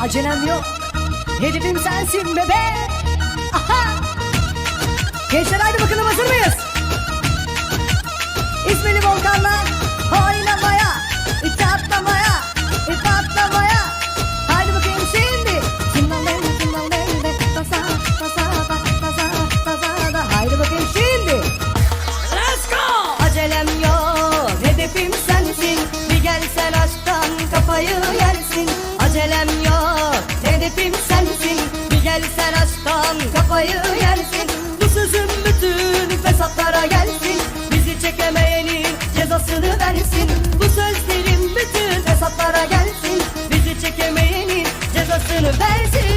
Acelem yok. Hedefim sensin bebe Aha! Gençler haydi bakalım çarem yok. Hedefim sensin. Bir gelsen aşktan kafayı yersin. Bu sözüm bütün fesatlara gelsin. Bizi çekemeyenin cezasını versin. Bu sözlerim bütün fesatlara gelsin. Bizi çekemeyenin cezasını versin.